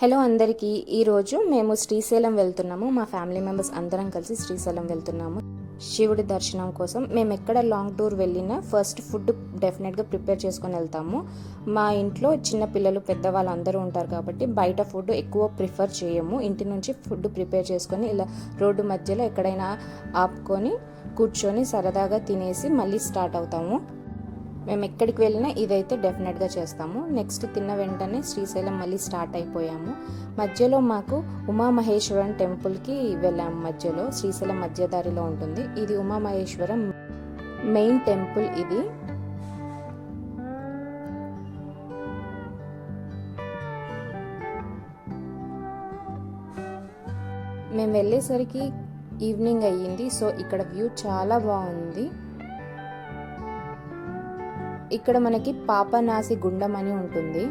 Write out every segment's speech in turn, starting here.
Hello అందరికీ ఈరోజు మేము శ్రీశైలం వెళ్తున్నాము. మా ఫ్యామిలీ మెంబర్స్ అందరం కలిసి శ్రీశైలం వెళ్తున్నాము. శివుడి దర్శనం కోసం మేము ఎక్కడ లాంగ్ టూర్ వెళ్ళినా ఫస్ట్ ఫుడ్ డెఫినెట్గా ప్రిపేర్ చేసుకొని వెళ్తాము. మా ఇంట్లో చిన్న పిల్లలు పెద్దవాళ్ళు అందరూ ఉంటారు కాబట్టి బయట ఫుడ్ ఎక్కువ ప్రిఫర్ చేయము. ఇంటి నుంచి ఫుడ్ ప్రిపేర్ చేసుకొని ఇలా రోడ్డు మధ్యలో ఎక్కడైనా ఆపుకొని కూర్చొని సరదాగా తినేసి మళ్ళీ స్టార్ట్ అవుతాము. మేము ఎక్కడికి వెళ్ళినా ఇదైతే డెఫినెట్గా చేస్తాము. నెక్స్ట్ తిన్న వెంటనే శ్రీశైలం మళ్ళీ స్టార్ట్ అయిపోయాము. మధ్యలో మాకు ఉమామహేశ్వరం టెంపుల్కి వెళ్ళాము మధ్యలో. శ్రీశైలం మధ్యదారిలో ఉంటుంది. ఇది ఉమామహేశ్వరం మెయిన్ టెంపుల్ ఇది. మేము వెళ్ళేసరికి ఈవినింగ్ అయ్యింది. సో ఇక్కడ వ్యూ చాలా బాగుంది. ఇక్కడ మనకి పాపనాసి గుండం అని ఉంటుంది.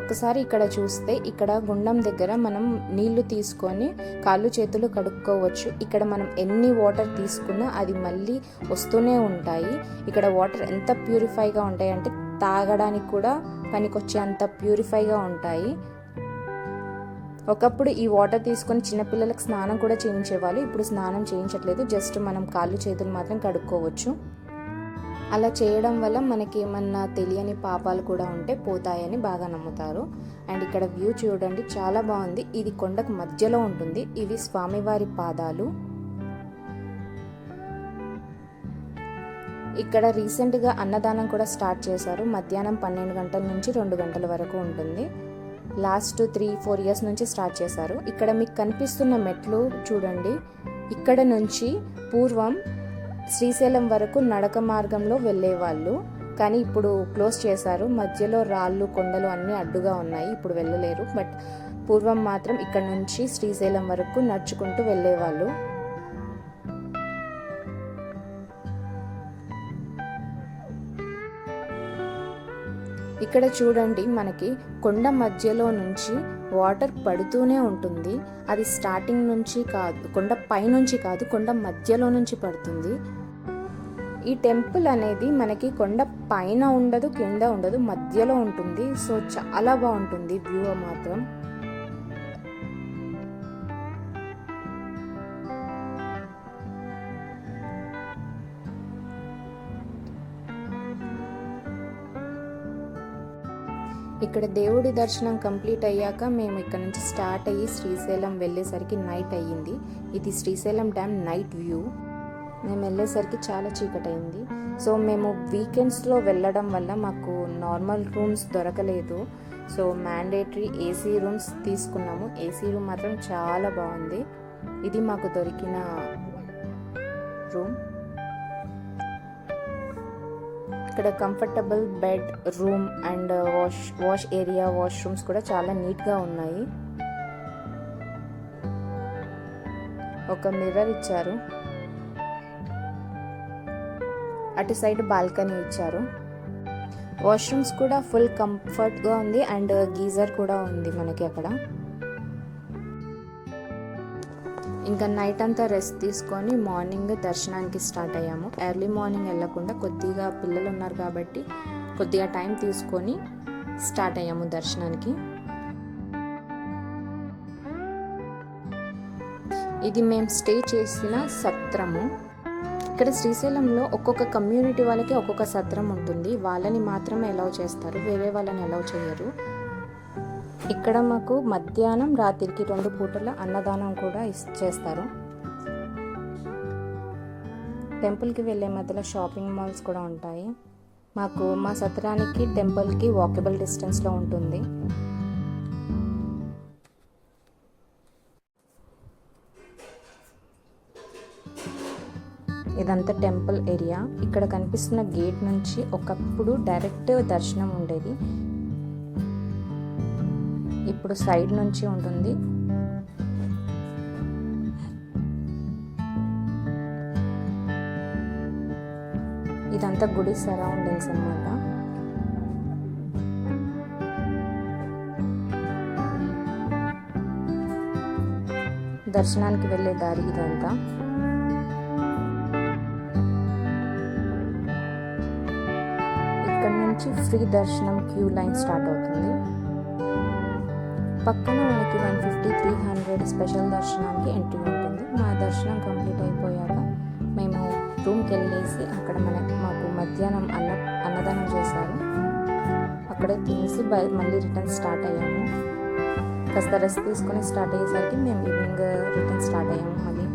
ఒకసారి ఇక్కడ చూస్తే ఇక్కడ గుండం దగ్గర మనం నీళ్ళు తీసుకొని కాళ్ళు చేతులు కడుక్కోవచ్చు. ఇక్కడ మనం ఎన్ని వాటర్ తీసుకున్నా అది మళ్ళీ వస్తూనే ఉంటాయి. ఇక్కడ వాటర్ ఎంత ప్యూరిఫైగా ఉంటాయి అంటే తాగడానికి కూడా పనికొచ్చే అంత ప్యూరిఫైగా ఉంటాయి. ఒకప్పుడు ఈ వాటర్ తీసుకొని చిన్నపిల్లలకు స్నానం కూడా చేయించేవాళ్ళు. ఇప్పుడు స్నానం చేయించట్లేదు. జస్ట్ మనం కాళ్ళు చేతులు మాత్రం కడుక్కోవచ్చు. అలా చేయడం వల్ల మనకి ఏమన్నా తెలియని పాపాలు కూడా ఉంటే పోతాయని బాగా నమ్ముతారు. అండ్ ఇక్కడ వ్యూ చూడండి చాలా బాగుంది. ఇది కొండకు మధ్యలో ఉంటుంది. ఇవి స్వామివారి పాదాలు. ఇక్కడ రీసెంట్గా అన్నదానం కూడా స్టార్ట్ చేశారు. మధ్యాహ్నం పన్నెండు గంటల నుంచి రెండు గంటల వరకు ఉంటుంది. లాస్ట్ త్రీ ఫోర్ ఇయర్స్ నుంచి స్టార్ట్ చేశారు. ఇక్కడ మీకు కనిపిస్తున్న మెట్లు చూడండి. ఇక్కడ నుంచి పూర్వం శ్రీశైలం వరకు నడక మార్గంలో వెళ్ళేవాళ్ళు. కానీ ఇప్పుడు క్లోజ్ చేశారు. మధ్యలో రాళ్ళు కొండలు అన్నీ అడ్డుగా ఉన్నాయి. ఇప్పుడు వెళ్ళలేరు. బట్ పూర్వం మాత్రం ఇక్కడ నుంచి శ్రీశైలం వరకు నడుచుకుంటూ వెళ్ళేవాళ్ళు. ఇక్కడ చూడండి మనకి కొండ మధ్యలో నుంచి వాటర్ పడుతూనే ఉంటుంది. అది స్టార్టింగ్ నుంచి కాదు కొండ పైనుంచి కాదు కొండ మధ్యలో నుంచి పడుతుంది. ఈ టెంపుల్ అనేది మనకి కొండ పైన ఉండదు కింద ఉండదు మధ్యలో ఉంటుంది. సో చాలా బాగుంటుంది వ్యూ మాత్రం. ఇక్కడ దేవుడి దర్శనం కంప్లీట్ అయ్యాక మేము ఇక్కడ నుంచి స్టార్ట్ అయ్యి శ్రీశైలం వెళ్ళేసరికి నైట్ అయ్యింది. ఇది శ్రీశైలం డ్యామ్ నైట్ వ్యూ. మేము వెళ్ళేసరికి చాలా చీకటైంది. సో మేము వీకెండ్స్లో వెళ్ళడం వల్ల మాకు నార్మల్ రూమ్స్ దొరకలేదు. సో మ్యాండేటరీ ఏసీ రూమ్స్ తీసుకున్నాము. ఏసీ రూమ్ మాత్రం చాలా బాగుంది. ఇది మాకు దొరికిన రూమ్. ఇక్కడ comfortable bed room and uh, wash wash area washrooms కూడా చాలా నీట్గా ఉన్నాయి. ఒక మిర్రర్ ఇచ్చారు. అటు సైడ్ బాల్కనీ ఇచ్చారు. వాష్రూమ్స్ కూడా ఫుల్ కంఫర్ట్గా ఉంది అండ్ గీజర్ కూడా ఉంది మనకి అక్కడ. ఇంకా నైట్ అంతా రెస్ట్ తీసుకొని మార్నింగ్ దర్శనానికి స్టార్ట్ అయ్యాము. ఎర్లీ మార్నింగ్ వెళ్ళకుండా కొద్దిగా పిల్లలు ఉన్నారు కాబట్టి కొద్దిగా టైం తీసుకొని స్టార్ట్ అయ్యాము దర్శనానికి. ఇది మేము స్టే చేసిన సత్రము. ఇక్కడ శ్రీశైలంలో ఒక్కొక్క కమ్యూనిటీ వాళ్ళకి ఒక్కొక్క సత్రం ఉంటుంది. వాళ్ళని మాత్రమే అలౌ చేస్తారు. వేరే వాళ్ళని అలౌ చేయరు. ఇక్కడ మాకు మధ్యాహ్నం రాత్రికి రెండు పూటల అన్నదానం కూడా చేస్తారు. టెంపుల్కి వెళ్ళే మధ్యలో షాపింగ్ మాల్స్ కూడా ఉంటాయి. మాకు మా సత్రానికి టెంపుల్కి వాకబుల్ డిస్టెన్స్లో ఉంటుంది. ఇదంతా టెంపుల్ ఏరియా. ఇక్కడ కనిపిస్తున్న గేట్ నుంచి ఒకప్పుడు డైరెక్ట్ దర్శనం ఉండేది. ఇప్పుడు సైడ్ నుంచి ఉంటుంది. ఇదంతా గుడి సరౌండింగ్స్ అన్నమాట. దర్శనానికి వెళ్ళే దారి ఇదంతా. ఇక్కడ నుంచి నుంచి ఫ్రీ దర్శనం క్యూ లైన్ స్టార్ట్ అవుతుంది. పక్కన మనకి one fifty three hundred special దర్శనానికి ఎంట్రీ ఉంటుంది. మా దర్శనం కంప్లీట్ అయిపోయాక మేము రూమ్కి వెళ్ళేసి అక్కడ మనకి మాకు మధ్యాహ్నం అన్న అన్నదానం చేశారు. అక్కడే తినేసి మళ్ళీ రిటర్న్ స్టార్ట్ అయ్యాము. కాస్త రెస్ట్ తీసుకొని స్టార్ట్ అయ్యేసరికి మేము ఈవినింగ్ రిటర్న్ స్టార్ట్ అయ్యాము. మళ్ళీ